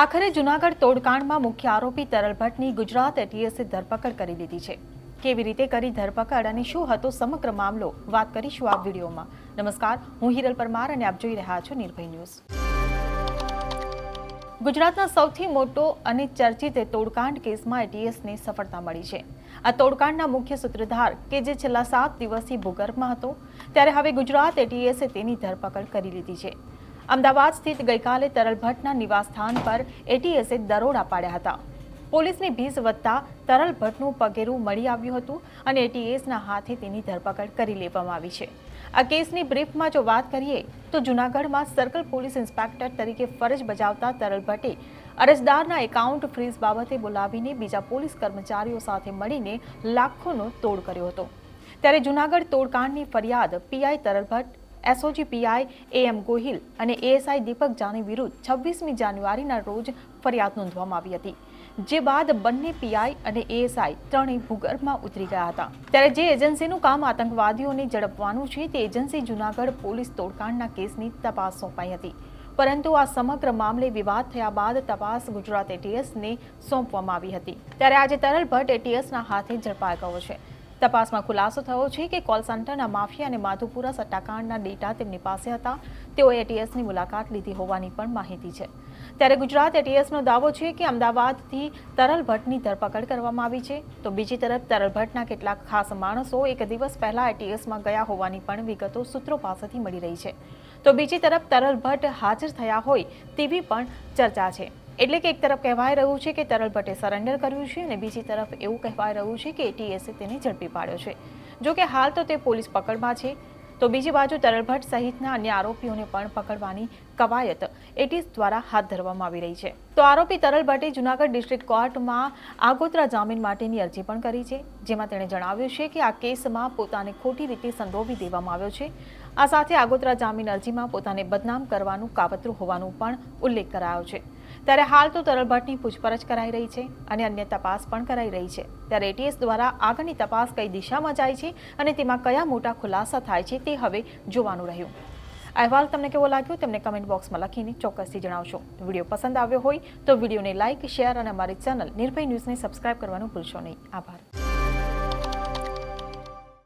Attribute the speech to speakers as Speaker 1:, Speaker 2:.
Speaker 1: આખરે જુનાગઢ તોડકાંડમાં મુખ્ય આરોપી તરલ ભટ્ટની ગુજરાત એટીએસે ધરપકડ કરી લીધી છે. કેવી રીતે કરી ધરપકડ અને શું હતો સમગ્ર મામલો? વાત કરીશું આ વિડીયોમાં. નમસ્કાર, હું હિરલ પરમાર અને આપ જોઈ રહ્યા છો નિર્ભય ન્યૂઝ. ગુજરાતના સૌથી મોટો અને ચર્ચિત તોડકાંડ કેસમાં એટીએસને સફળતા મળી છે. આ તોડકાંડના મુખ્ય સૂત્રધાર, કે જે છેલ્લા સાત દિવસથી ભૂગર્ભમાં હતો, ત્યારે હવે ગુજરાત એટીએસે તેની ધરપકડ કરી લીધી છે. અમદાવાદ સ્થિત ગઈકાલે તરલ ભટ્ટના નિવાસસ્થાન પર એટીએસે દરોડા પાડ્યા હતા. પોલીસની ભીસ વધતા તરલ ભટ્ટનું પગેરું મળી આવ્યું હતું અને એટીએસના હાથે તેની ધરપકડ કરી લેવામાં આવી છે. આ કેસની બ્રીફમાં જો વાત કરીએ, તો જૂનાગઢમાં સર્કલ પોલીસ ઇન્સ્પેક્ટર તરીકે ફરજ બજાવતા તરલ ભટ્ટે અરજદારના એકાઉન્ટ ફ્રીઝ બાબતે બોલાવીને બીજા પોલીસ કર્મચારીઓ સાથે મળીને લાખોનો તોડ કર્યો હતો. ત્યારે જૂનાગઢ તોડકાંડની ફરિયાદ PI Taral Bhatt SOG PI AM Gohil અને એએસઆઈ દીપક જાની વિરુદ્ધ છવ્વીસમી જાન્યુઆરીના રોજ ફરિયાદ નોંધવામાં આવી હતી, જે બાદ બંને પીઆઈ અને એએસઆઈ ત્રણેય ભૂગર્ભમાં ઉતરી ગયા હતા. ત્યારે જે એજન્સીનું કામ આતંકવાદીઓને ઝડપવાનું છે તે એજન્સી જૂનાગઢ પોલીસ તોડકાંડના કેસની તપાસ સોંપાઈ હતી. પરંતુ આ સમગ્ર મામલે વિવાદ થયા બાદ તપાસ ગુજરાત એટીએસને સોંપવામાં આવી હતી. ત્યારે આજે તરલ ભટ્ટ એટીએસના હાથે ઝડપાઈ ગયો છે. તપાસમાં ખુલાસો થયો છે કે કોલ સેન્ટરના માફિયા અને માધુપુરા સટ્ટાકાંડના ડેટા તેમની પાસે હતા. તેઓએ એટીએસની મુલાકાત લીધી હોવાની પણ માહિતી છે. ત્યારે ગુજરાત એટીએસનો દાવો છે કે અમદાવાદથી તરલ ભટ્ટની ધરપકડ કરવામાં આવી છે. તો બીજી તરફ તરલ ભટ્ટના કેટલાક ખાસ માણસો એક દિવસ પહેલા એટીએસમાં ગયા હોવાની પણ વિગતો સૂત્રો પાસેથી મળી રહી છે. તો બીજી તરફ તરલ ભટ્ટ હાજર થયા હોય તેવી પણ ચર્ચા છે. એટલે કે એક તરફ કહેવાય રહ્યું છે કે તરલ ભટ્ટે સરેન્ડર કર્યું છે અને બીજી તરફ એવું કહેવાય રહ્યું છે કે એટીએસે તેને ઝડપી પાડ્યો છે. જો કે હાલ તો તે પોલીસ પકડમાં છે. તો બીજી બાજુ તરલ ભટ્ટ સહિતના અન્ય આરોપીઓને પણ પકડવાની કવાયત એટીએસ દ્વારા હાથ ધરવામાં આવી રહી છે. તો આરોપી તરલ ભટ્ટે જુનાગઢ ડિસ્ટ્રિક્ટ કોર્ટમાં આગોતરા જામીન માટેની અરજી પણ કરી છે, જેમાં તેણે જણાવ્યું છે કે આ કેસમાં પોતાને ખોટી રીતે સંડોવી દેવામાં આવ્યો છે. આ સાથે આગોતરા જામીન અરજીમાં પોતાને બદનામ કરવાનું કાવતરું હોવાનું પણ ઉલ્લેખ કરાયો છે. ત્યારે હાલ તો તરલ ભટ્ટની પૂછપરછ કરાઈ રહી છે અને અન્ય તપાસ પણ કરાઈ રહી છે. ત્યારે એટીએસ દ્વારા આગળની તપાસ કઈ દિશામાં જાય છે અને તેમાં કયા મોટા ખુલાસા થાય છે તે હવે જોવાનું રહ્યું. અહેવાલ તમને કેવો લાગ્યો તેમને કમેન્ટ બોક્સમાં લખીને ચોક્કસથી જણાવશો. વીડિયો પસંદ આવ્યો હોય તો વિડીયોને લાઇક શેર અને અમારી ચેનલ નિર્ભય ન્યૂઝને સબસ્ક્રાઇબ કરવાનું ભૂલશો નહીં. આભાર.